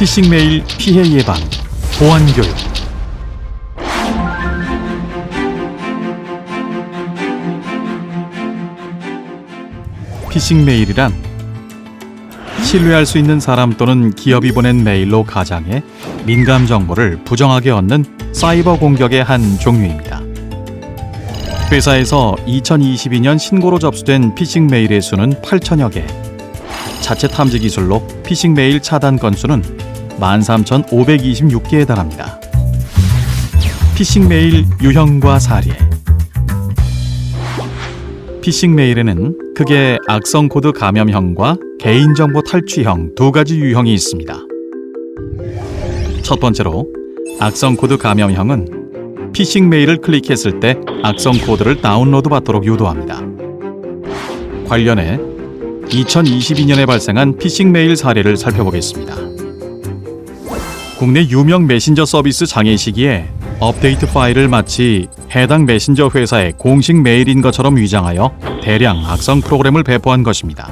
피싱 메일 피해 예방, 보안 교육. 피싱 메일이란 신뢰할 수 있는 사람 또는 기업이 보낸 메일로 가장해 민감 정보를 부정하게 얻는 사이버 공격의 한 종류입니다. 회사에서 2022년 신고로 접수된 피싱 메일의 수는 8천여 개. 자체 탐지 기술로 피싱 메일 차단 건수는 13,526개에 달합니다. 피싱 메일 유형과 사례. 피싱 메일에는 크게 악성 코드 감염형과 개인정보 탈취형 두 가지 유형이 있습니다. 첫 번째로 악성 코드 감염형은 피싱 메일을 클릭했을 때 악성 코드를 다운로드 받도록 유도합니다. 관련해 2022년에 발생한 피싱 메일 사례를 살펴보겠습니다. 국내 유명 메신저 서비스 장애 시기에 업데이트 파일을 마치 해당 메신저 회사의 공식 메일인 것처럼 위장하여 대량 악성 프로그램을 배포한 것입니다.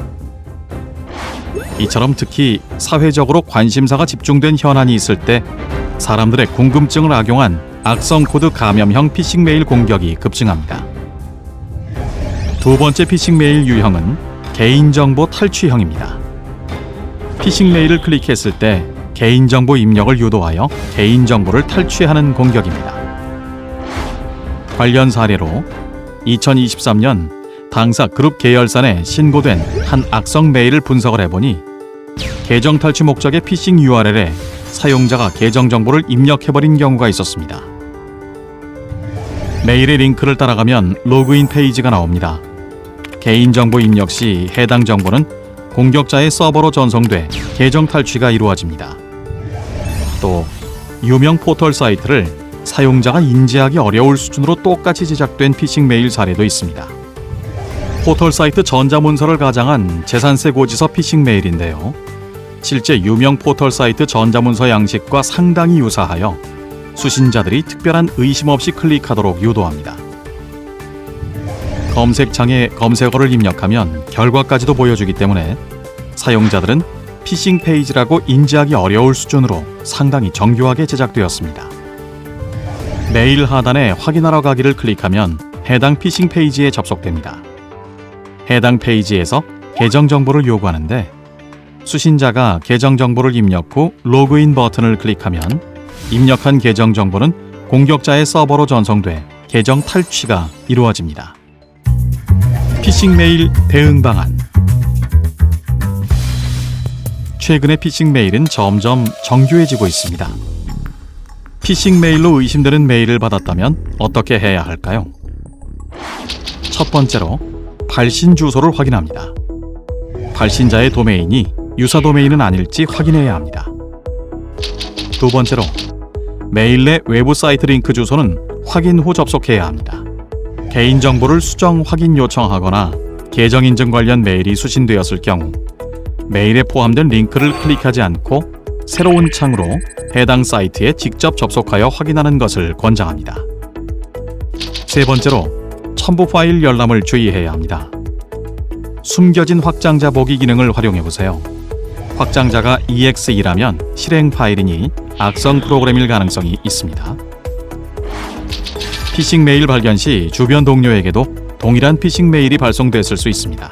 이처럼 특히 사회적으로 관심사가 집중된 현안이 있을 때 사람들의 궁금증을 악용한 악성 코드 감염형 피싱 메일 공격이 급증합니다. 두 번째 피싱 메일 유형은 개인정보 탈취형입니다. 피싱 메일을 클릭했을 때 개인정보 입력을 유도하여 개인정보를 탈취하는 공격입니다. 관련 사례로 2023년 당사 그룹 계열사내 신고된 한 악성 메일을 분석을 해보니 계정 탈취 목적의 피싱 URL에 사용자가 계정 정보를 입력해버린 경우가 있었습니다. 메일의 링크를 따라가면 로그인 페이지가 나옵니다. 개인정보 입력 시 해당 정보는 공격자의 서버로 전송돼 계정 탈취가 이루어집니다. 또 유명 포털 사이트를 사용자가 인지하기 어려울 수준으로 똑같이 제작된 피싱 메일 사례도 있습니다. 포털 사이트 전자문서를 가장한 재산세 고지서 피싱 메일인데요. 실제 유명 포털 사이트 전자문서 양식과 상당히 유사하여 수신자들이 특별한 의심 없이 클릭하도록 유도합니다. 검색창에 검색어를 입력하면 결과까지도 보여주기 때문에 사용자들은 피싱 페이지라고 인지하기 어려울 수준으로 상당히 정교하게 제작되었습니다. 메일 하단에 확인하러 가기를 클릭하면 해당 피싱 페이지에 접속됩니다. 해당 페이지에서 계정 정보를 요구하는데 수신자가 계정 정보를 입력 후 로그인 버튼을 클릭하면 입력한 계정 정보는 공격자의 서버로 전송돼 계정 탈취가 이루어집니다. 피싱 메일 대응 방안 최근에 피싱 메일은 점점 정교해지고 있습니다. 피싱 메일로 의심되는 메일을 받았다면 어떻게 해야 할까요? 첫 번째로 발신 주소를 확인합니다. 발신자의 도메인이 유사 도메인은 아닐지 확인해야 합니다. 두 번째로 메일 내 외부 사이트 링크 주소는 확인 후 접속해야 합니다. 개인정보를 수정 확인 요청하거나 계정 인증 관련 메일이 수신되었을 경우 메일에 포함된 링크를 클릭하지 않고 새로운 창으로 해당 사이트에 직접 접속하여 확인하는 것을 권장합니다. 세 번째로 첨부 파일 열람을 주의해야 합니다. 숨겨진 확장자 보기 기능을 활용해 보세요. 확장자가 EXE라면 실행 파일이니 악성 프로그램일 가능성이 있습니다. 피싱 메일 발견 시 주변 동료에게도 동일한 피싱 메일이 발송됐을 수 있습니다.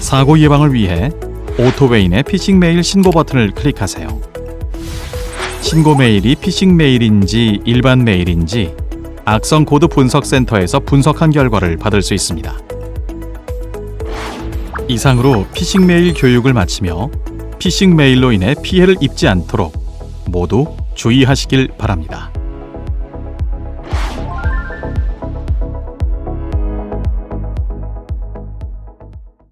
사고 예방을 위해 오토웨인의 피싱 메일 신고 버튼을 클릭하세요. 신고 메일이 피싱 메일인지 일반 메일인지 악성 코드 분석 센터에서 분석한 결과를 받을 수 있습니다. 이상으로 피싱 메일 교육을 마치며 피싱 메일로 인해 피해를 입지 않도록 모두 주의하시길 바랍니다.